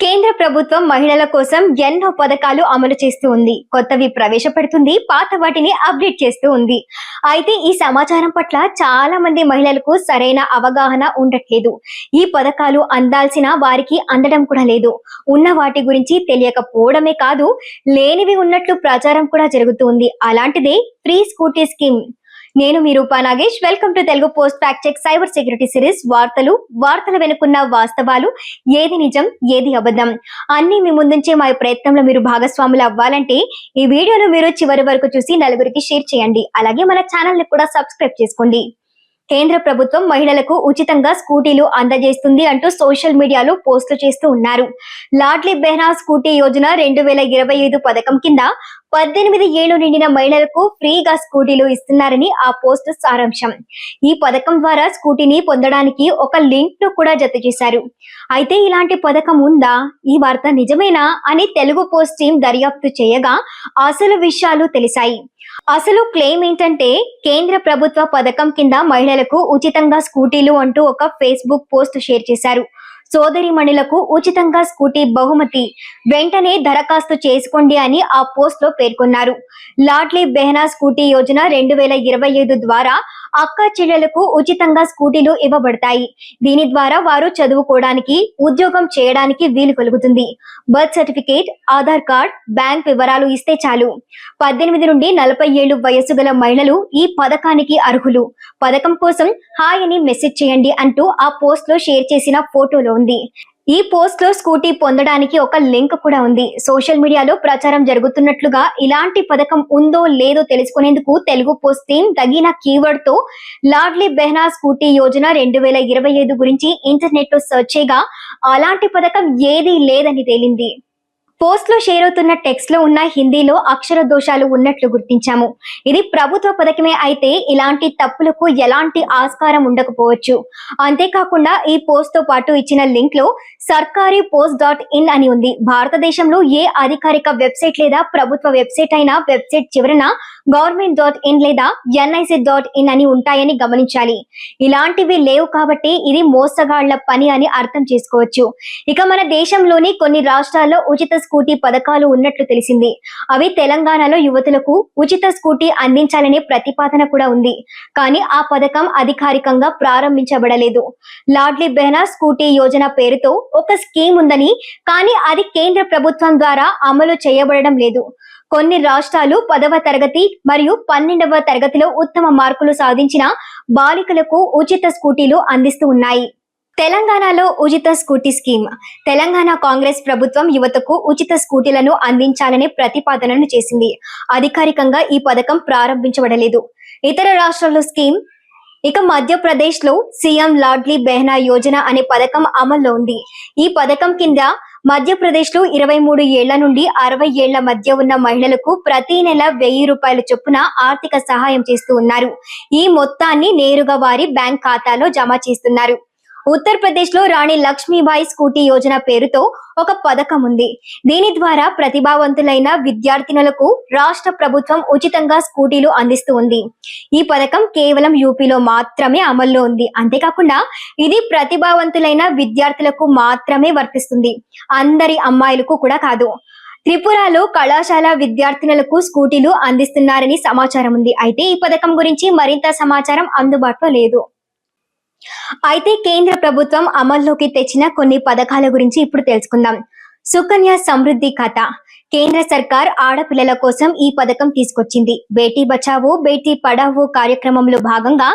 కేంద్ర ప్రభుత్వం మహిళల కోసం ఎన్నో పథకాలు అమలు చేస్తూ ఉంది. కొత్తవి ప్రవేశపెడుతుంది పాత వాటిని అప్డేట్ చేస్తూ ఉంది. అయితే ఈ సమాచారం పట్ల చాలా మంది మహిళలకు సరైన అవగాహన ఉండట్లేదు. ఈ పథకాలు అందాల్సిన వారికి అందడం కూడా లేదు. ఉన్న వాటి గురించి తెలియకపోవడమే కాదు లేనివి ఉన్నట్లు ప్రచారం కూడా జరుగుతుంది అలాంటిదే ఫ్రీ స్కూటీ స్కీమ్ నేను మీ Rupa Nagesh. Welcome to Telugu post fact check cyber security series వార్తలు వార్తల వెనుకున్న వాస్తవాలు ఏది నిజం ఏది అబద్ధం? అన్ని మీ ముందుంచే మా ప్రయత్నంలో మీరు భాగస్వాములు అవ్వాలంటే ఈ వీడియోను మీరు చివరి వరకు చూసి నలుగురికి షేర్ చేయండి. అలాగే మన ఛానల్ని కూడా సబ్స్క్రైబ్ చేసుకోండి. కేంద్ర ప్రభుత్వం మహిళలకు ఉచితంగా స్కూటీలు అందజేస్తుంది అంటూ సోషల్ మీడియాలో పోస్టులు చేస్తూ ఉన్నారు. లాడ్లీ బెహ్రా స్కూటీ యోజన రెండు వేల ఇరవై ఐదు పథకం కింద పద్దెనిమిది ఏళ్ళు నిండిన మహిళలకు ఫ్రీగా స్కూటీలు ఇస్తున్నారని ఆ పోస్ట్ సారాంశం. ఈ పథకం ద్వారా స్కూటీని పొందడానికి ఒక లింక్ను కూడా జత చేశారు. అయితే ఇలాంటి పథకం ఉందా? ఈ వార్త నిజమేనా? అని తెలుగు పోస్ట్ టీం దర్యాప్తు చేయగా అసలు విషయాలు తెలిసాయి అసలు క్లెయిమ్ ఏంటంటే కేంద్ర ప్రభుత్వ పథకం కింద మహిళలకు ఉచితంగా స్కూటీలు అంటూ ఒక ఫేస్బుక్ పోస్ట్ షేర్ చేశారు. సోదరిమణులకు ఉచితంగా స్కూటీ బహుమతి. వెంటనే దరఖాస్తు చేసుకోండి అని ఆ పోస్ట్లో పేర్కొన్నారు. లాడ్లీ బెహనా స్కూటీ యోజన రెండు వేల ఇరవై ఐదు ద్వారా అక్క చెల్లెలకు ఉచితంగా స్కూటీలు ఇవ్వబడతాయి. దీని ద్వారా వారు చదువుకోవడానికి ఉద్యోగం చేయడానికి వీలు కలుగుతుంది. Birth certificate Aadhaar card bank వివరాలు ఇస్తే చాలు. పద్దెనిమిది నుండి నలభై ఏళ్ళు వయస్సు గల మహిళలు ఈ పథకానికి అర్హులు. పథకం కోసం హాయ్ అని మెసేజ్ చేయండి అంటూ ఆ పోస్ట్లో షేర్ చేసిన ఫోటోలో ఉంది. ఈ పోస్ట్లో స్కూటీ పొందడానికి ఒక లింక్ కూడా ఉంది. సోషల్ మీడియాలో ప్రచారం జరుగుతున్నట్లుగా ఇలాంటి పథకం ఉందో లేదో తెలుసుకునేందుకు తెలుగు పోస్ట్ టీం తగిన కీవర్డ్తో లాడ్లీ బెహనా స్కూటీ యోజన రెండు వేల ఇరవై ఐదు గురించి ఇంటర్నెట్లో సెర్చ్ చేయగా అలాంటి పథకం ఏదీ లేదని తేలింది. పోస్ట్లో షేర్ అవుతున్న టెక్స్ట్లో ఉన్న హిందీలో అక్షర దోషాలు ఉన్నట్లు గుర్తించాము. ఇది ప్రభుత్వ పథకమే అయితే ఇలాంటి తప్పులకు ఎలాంటి ఆస్కారం ఉండకపోవచ్చు. అంతేకాకుండా ఈ పోస్ట్తో పాటు ఇచ్చిన లింక్లో సర్కారీ పోస్ట్ డాట్ ఇన్ అని ఉంది. భారతదేశంలో ఏ అధికారిక వెబ్సైట్ లేదా ప్రభుత్వ వెబ్సైట్ అయినా వెబ్సైట్ చివరన గవర్నమెంట్ డాట్ ఇన్ లేదా ఎన్ఐసి డాట్ ఇన్ అని ఉంటాయని గమనించాలి. ఇలాంటివి లేవు కాబట్టి ఇది మోసగాళ్ళ పని అని అర్థం చేసుకోవచ్చు. ఇక మన దేశంలోని కొన్ని రాష్ట్రాల్లో ఉచిత స్కూటీ పథకాలు ఉన్నట్లు తెలిసింది. అవి తెలంగాణలో యువతులకు ఉచిత స్కూటీ అందించాలనే ప్రతిపాదన కూడా ఉంది. కానీ ఆ పథకం అధికారికంగా ప్రారంభించబడలేదు. లాడ్లీ బెహనా స్కూటీ యోజన పేరుతో ఒక స్కీమ్ ఉందని కానీ అది కేంద్ర ప్రభుత్వం ద్వారా అమలు చేయబడడం లేదు. కొన్ని రాష్ట్రాలు పదవ తరగతి మరియు పన్నెండవ తరగతిలో ఉత్తమ మార్కులు సాధించిన బాలికలకు ఉచిత స్కూటీలు అందిస్తూ ఉన్నాయి. తెలంగాణలో ఉచిత స్కూటీ స్కీమ్. తెలంగాణ కాంగ్రెస్ ప్రభుత్వం యువతకు ఉచిత స్కూటీలను అందించాలనే ప్రతిపాదనను చేసింది. అధికారికంగా ఈ పథకం ప్రారంభించబడలేదు. ఇతర రాష్ట్రాల్లో స్కీమ్ ఇక మధ్యప్రదేశ్లో సీఎం లాడ్లీ బెహనా యోజన అనే పథకం అమల్లో ఉంది. ఈ పథకం కింద మధ్యప్రదేశ్లో ఇరవై మూడు ఏళ్ళ నుండి అరవై ఏళ్ళ మధ్య ఉన్న మహిళలకు ప్రతి నెల వెయ్యి రూపాయల చొప్పున ఆర్థిక సహాయం చేస్తూ ఉన్నారు. ఈ మొత్తాన్ని నేరుగా వారి బ్యాంక్ ఖాతాలో జమ చేస్తున్నారు. ఉత్తరప్రదేశ్లో రాణి లక్ష్మీబాయి స్కూటీ యోజన పేరుతో ఒక పథకం ఉంది. దీని ద్వారా ప్రతిభావంతులైన విద్యార్థినులకు రాష్ట్ర ప్రభుత్వం ఉచితంగా స్కూటీలు అందిస్తూ ఉంది. ఈ పథకం కేవలం యూపీలో మాత్రమే అమల్లో ఉంది. అంతేకాకుండా ఇది ప్రతిభావంతులైన విద్యార్థులకు మాత్రమే వర్తిస్తుంది. అందరి అమ్మాయిలకు కూడా కాదు. త్రిపురలో కళాశాల విద్యార్థినులకు స్కూటీలు అందిస్తున్నారని సమాచారం ఉంది. అయితే ఈ పథకం గురించి మరింత సమాచారం అందుబాటులో లేదు. అయితే కేంద్ర ప్రభుత్వం అమల్లోకి తెచ్చిన కొన్ని పథకాల గురించి ఇప్పుడు తెలుసుకుందాం. సుకన్య సమృద్ధి కథ కేంద్ర సర్కార్ ఆడపిల్లల కోసం ఈ పథకం తీసుకొచ్చింది. బేటీ బచావో బేటీ పడావో కార్యక్రమంలో భాగంగా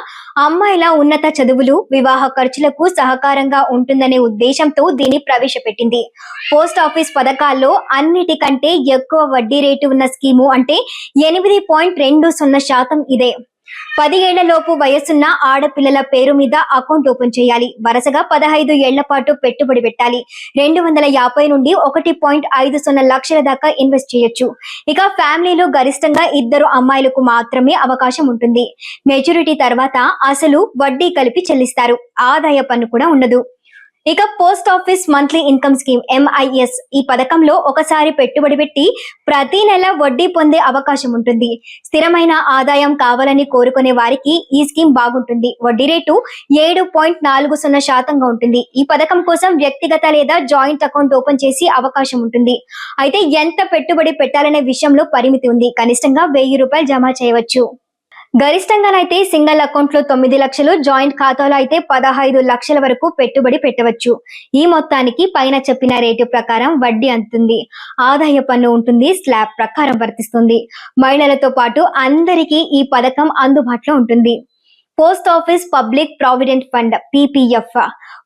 అమ్మాయిల ఉన్నత చదువులు వివాహ ఖర్చులకు సహకారంగా ఉంటుందనే ఉద్దేశంతో దీన్ని ప్రవేశపెట్టింది. పోస్ట్ ఆఫీస్ పథకాల్లో అన్నిటికంటే ఎక్కువ వడ్డీ రేటు ఉన్న స్కీము అంటే ఎనిమిది పాయింట్ రెండు సున్నా శాతం ఇదే. లోపు వయసున్న ఆడపిల్లల పేరు మీద అకౌంట్ ఓపెన్ చేయాలి. వరుసగా పదహైదు ఏళ్ళ పాటు పెట్టుబడి పెట్టాలి. రెండు వందల యాభై నుండి ఒకటి పాయింట్ ఐదు సున్నా లక్షల దాకా ఇన్వెస్ట్ చేయొచ్చు. ఇక ఫ్యామిలీలో గరిష్టంగా ఇద్దరు అమ్మాయిలకు మాత్రమే అవకాశం ఉంటుంది. మెచ్యూరిటీ తర్వాత అసలు వడ్డీ కలిపి చెల్లిస్తారు. ఆదాయ పన్ను కూడా ఉండదు. ఇక post office monthly income scheme MIS ఈ పథకంలో ఒకసారి పెట్టుబడి పెట్టి ప్రతి నెల వడ్డీ పొందే అవకాశం ఉంటుంది. స్థిరమైన ఆదాయం కావాలని కోరుకునే వారికి ఈ స్కీమ్ బాగుంటుంది. వడ్డీ రేటు ఏడు పాయింట్ నాలుగు సున్నా శాతంగా ఉంటుంది. ఈ పథకం కోసం వ్యక్తిగత లేదా జాయింట్ అకౌంట్ ఓపెన్ చేసి అవకాశం ఉంటుంది. అయితే ఎంత పెట్టుబడి పెట్టాలనే విషయంలో పరిమితి ఉంది. కనిష్టంగా వెయ్యి రూపాయలు జమ చేయవచ్చు. గరిష్టంగానైతే సింగల్ అకౌంట్లో తొమ్మిది లక్షలు జాయింట్ ఖాతాలో అయితే పదహైదు లక్షల వరకు పెట్టుబడి పెట్టవచ్చు. ఈ మొత్తానికి పైన చెప్పిన రేటు ప్రకారం వడ్డీ అందుతుంది ఆదాయ పన్ను ఉంటుంది స్లాబ్ ప్రకారం వర్తిస్తుంది. మహిళలతో పాటు అందరికీ ఈ పథకం అందుబాటులో ఉంటుంది. Post office public provident fund PPF.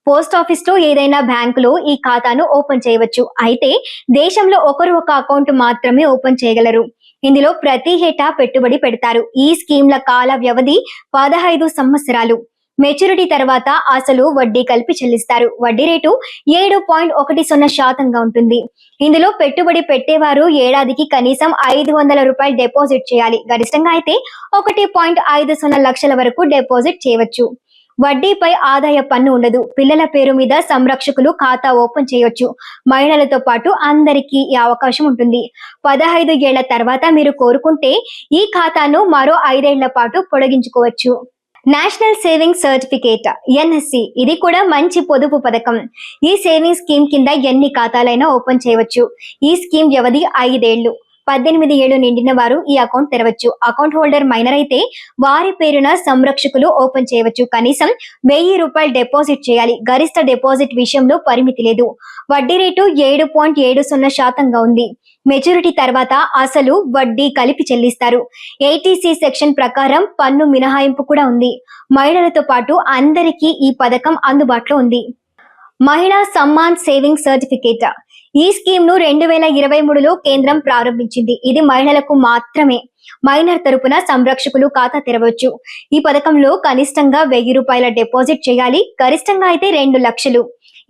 Post ఆఫీస్లో ఏదైనా బ్యాంకులో ఈ ఖాతాను ఓపెన్ చేయవచ్చు. అయితే దేశంలో ఒకరు ఒక అకౌంట్ మాత్రమే ఓపెన్ చేయగలరు. ఇందులో ప్రతి ఏటా పెట్టుబడి పెడతారు. ఈ స్కీమ్ల కాల వ్యవధి పదహైదు సంవత్సరాలు. మెచ్యూరిటీ తర్వాత అసలు వడ్డీ కలిపి చెల్లిస్తారు. వడ్డీ రేటు ఏడు పాయింట్ ఒకటి సున్నా శాతంగా ఉంటుంది. ఇందులో పెట్టుబడి పెట్టేవారు ఏడాదికి కనీసం ఐదు వందల రూపాయలు డిపాజిట్ చేయాలి. గరిష్టంగా అయితే ఒకటి పాయింట్ ఐదు సున్నా లక్షల వరకు డిపాజిట్ చేయవచ్చు. వడ్డీపై ఆదాయ పన్ను ఉండదు. పిల్లల పేరు మీద సంరక్షకులు ఖాతా ఓపెన్ చేయొచ్చు. మహిళలతో పాటు అందరికీ ఈ అవకాశం ఉంటుంది. పదహైదు ఏళ్ళ తర్వాత మీరు కోరుకుంటే ఈ ఖాతాను మరో ఐదేళ్ళ పాటు పొడిగించుకోవచ్చు. నేషనల్ సేవింగ్ సర్టిఫికేట్ ఎన్ఎస్సి ఇది కూడా మంచి పొదుపు పథకం. ఈ సేవింగ్ స్కీమ్ కింద ఎన్ని ఖాతాలైనా ఓపెన్ చేయవచ్చు. ఈ స్కీమ్ వ్యవధి ఐదేళ్ళు. పద్దెనిమిది ఏళ్ళు నిండిన వారు ఈ అకౌంట్ తెరవచ్చు. అకౌంట్ హోల్డర్ మైనర్ అయితే వారి పేరున సంరక్షకులు ఓపెన్ చేయవచ్చు. కనీసం వెయ్యి రూపాయలు డిపాజిట్ చేయాలి. గరిష్ట డిపాజిట్ విషయంలో పరిమితి లేదు. వడ్డీ రేటు ఏడు పాయింట్ ఏడు సున్నా శాతంగా ఉంది. మెచ్యూరిటీ తర్వాత అసలు వడ్డీ కలిపి చెల్లిస్తారు. ఏటీసీ సెక్షన్ ప్రకారం పన్ను మినహాయింపు కూడా ఉంది. మహిళలతో పాటు అందరికీ ఈ పథకం అందుబాటులో ఉంది. Mahila Samman saving certificate. ఈ స్కీమ్ను రెండు వేల ఇరవై మూడులో కేంద్రం ప్రారంభించింది. ఇది మహిళలకు మాత్రమే. మైనర్ తరపున సంరక్షకులు ఖాతా తెరవచ్చు. ఈ పథకంలో కనిష్టంగా వెయ్యి రూపాయల డిపాజిట్ చేయాలి. గరిష్టంగా అయితే రెండు లక్షలు.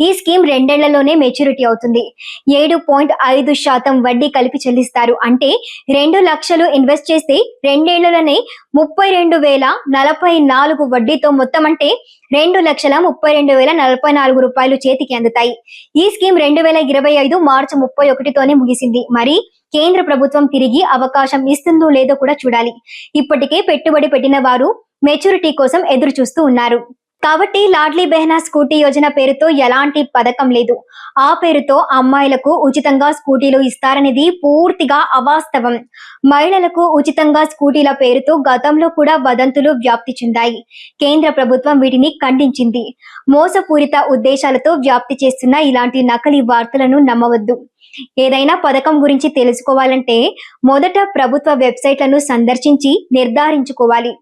ఈ స్కీమ్ రెండేళ్ళలోనే మెచ్యూరిటీ అవుతుంది. ఏడు పాయింట్ ఐదు శాతం వడ్డీ కలిపి చెల్లిస్తారు. అంటే రెండు లక్షలు ఇన్వెస్ట్ చేస్తే రెండేళ్ళలోనే ముప్పై రెండు వేల నలభై నాలుగు వడ్డీతో మొత్తం అంటే రెండు లక్షల ముప్పై రెండు వేల నలభై నాలుగు రూపాయలు చేతికి అందుతాయి. ఈ స్కీమ్ రెండు వేల ఇరవై ఐదు మార్చి ముప్పై ఒకటితోనే ముగిసింది. మరి కేంద్ర ప్రభుత్వం తిరిగి అవకాశం ఇస్తుందో లేదో కూడా చూడాలి. ఇప్పటికే పెట్టుబడి పెట్టిన వారు మెచ్యూరిటీ కోసం ఎదురు చూస్తూ ఉన్నారు. కాబట్టి లాడ్లీ బెహనా స్కూటీ యోజన పేరుతో ఎలాంటి పథకం లేదు. ఆ పేరుతో అమ్మాయిలకు ఉచితంగా స్కూటీలు ఇస్తారనేది పూర్తిగా అవాస్తవం. మహిళలకు ఉచితంగా స్కూటీల పేరుతో గతంలో కూడా వదంతులు వ్యాప్తి చెందాయి. కేంద్ర ప్రభుత్వం వీటిని ఖండించింది. మోసపూరిత ఉద్దేశాలతో వ్యాప్తి చేస్తున్న ఇలాంటి నకలి వార్తలను నమ్మవద్దు. ఏదైనా పథకం గురించి తెలుసుకోవాలంటే మొదట ప్రభుత్వ వెబ్సైట్లను సందర్శించి నిర్ధారించుకోవాలి.